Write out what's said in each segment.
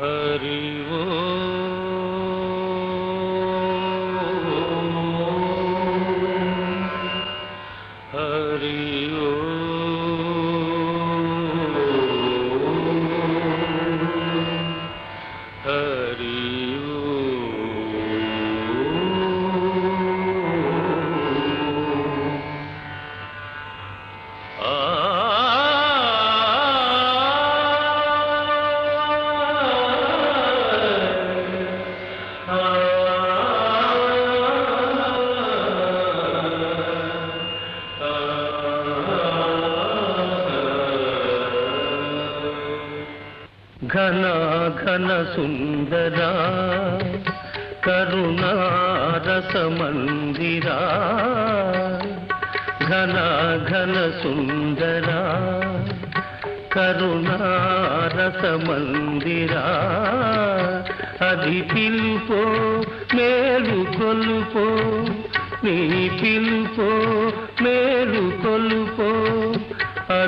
हरि वो ఘనాఘన సుందరా కరుణారస మందిరా కరుణారసమందిరా ఘనాఘన సుందరా కరుణారస మందిరా అది పిలుపో మేలు కొలుపో నీ పిలుపో మే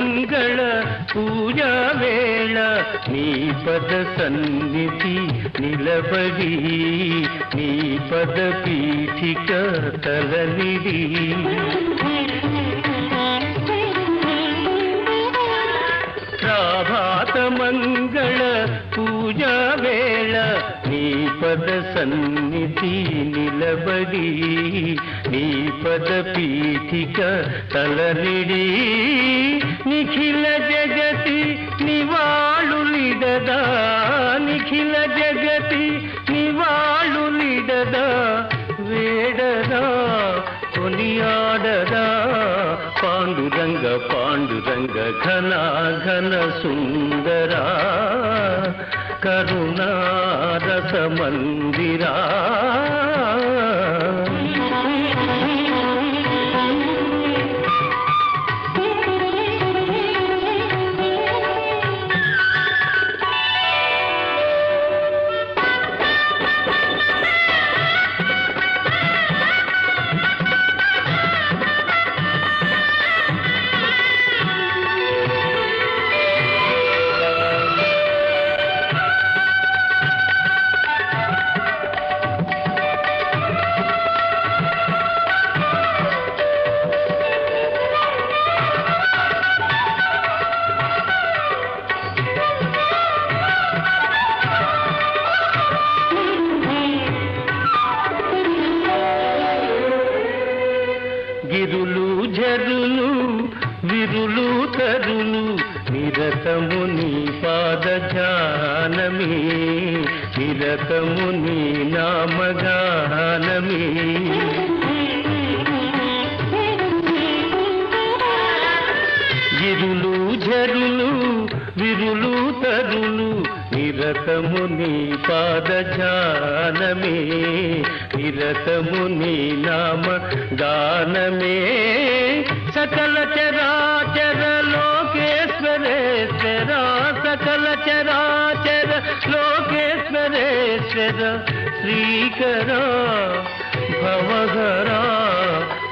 ತಿಂಗಳ ಪೂಜಾ ವೇಳ ನೀ ಪದ ಸನ್ನಿಧಿ ನಿಲಬಡಿ ನೀ ಪದ ಪೀಠಿಕ ತಲನಿಡಿ ప్రభాత మంగళ పూజా వేళ నీ పద సన్నిధి నిలబడి నీ పద పీఠిక తలనిడి నిఖిల జగతి నివాళులిడదా నిఖిల జగతి నివాళులిడదా వేడదా? కొనియాడదా? పాండురంగ పాండురంగ ఘన ఘన సుందరా. కరుణారస మందిరా. గిరులు జరులు విరులు తరులు నిరతము నీ పాద ధ్యానమే నిరతము నీ నామగానమే. గిరులు జరులు విరులు తరులు నిరతము నీ పాద నిరతము నీ నామ గానమే సకల చరాచర లోకేశ్వరేశ్వర సకల చరాచర లోకేశ్వరేశ్వర శ్రీకర భవహరా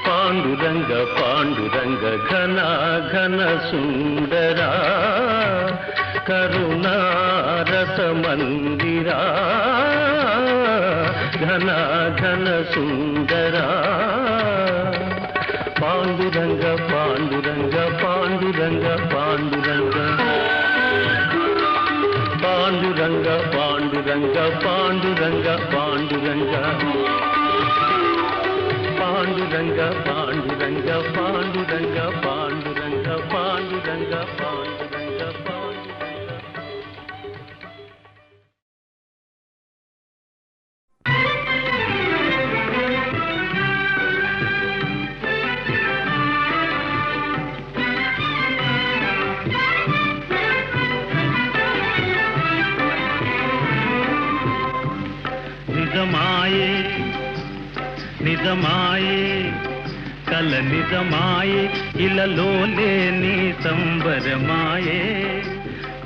పాండురంగ పాండురంగ ఘన ఘన సుందరా కరుణారస మందిరా ఘన ఘన సుందరా పాండురంగ పాండురంగ పాండురంగ పాండురంగ పాండురంగ పాండురంగ పాండురంగ పాండురంగ పాండురంగ పాండురంగ పాండురంగ పాండురంగ పాండురంగ పాండురంగ నిజమాయే కల నిజమాయే ఇలలో లేని సంబరమాయే.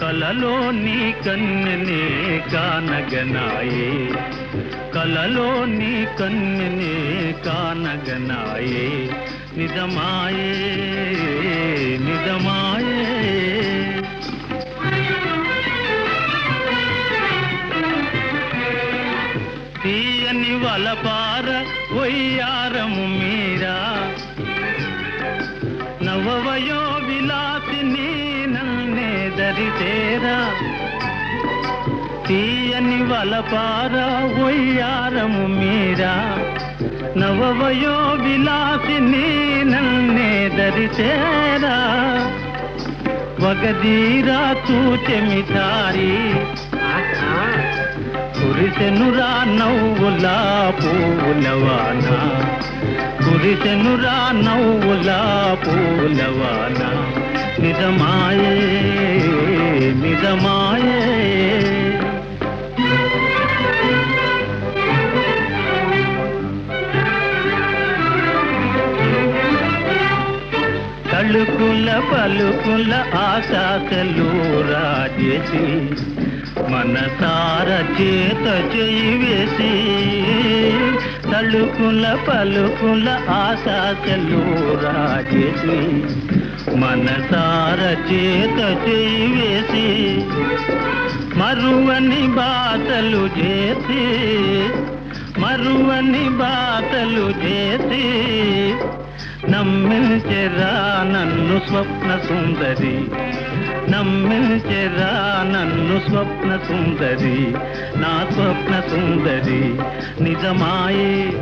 కలలో నీ కన్ననే కానగనాయే కలలో నీ కన్ననే కానగనాయే. నిజమాయే నిజమాయే. తీయని వలపార వయ్యారము మీరా నవవయో విలాసిని నన్నే దరితేరా తీయని వలపార వయ్యారము మీరా నవవయో విలాసిని నన్నే దరితేరా వగదీరా తూచెమితారి కురిసెనురా నవ్వులా పూలవాన కురిసెనురా నవ్వులా పూలవాన నిజమాయే నిజమాయే తళుకుల పలుకుల ఆశాసలు రాజేసి మనసార చేత చేయి వేసి తలుకుల పలుకుల ఆశాసలు రాజేసి మనసార చేత చేయి వేసి మరువని బాటలు చేసి మరువని బాటలు చేసి నమ్మించెరా నన్ను స్వప్న సుందరి. నమ్మించెరా నన్ను స్వప్న సుందరి. నా స్వప్న సుందరి. నిజమాయే.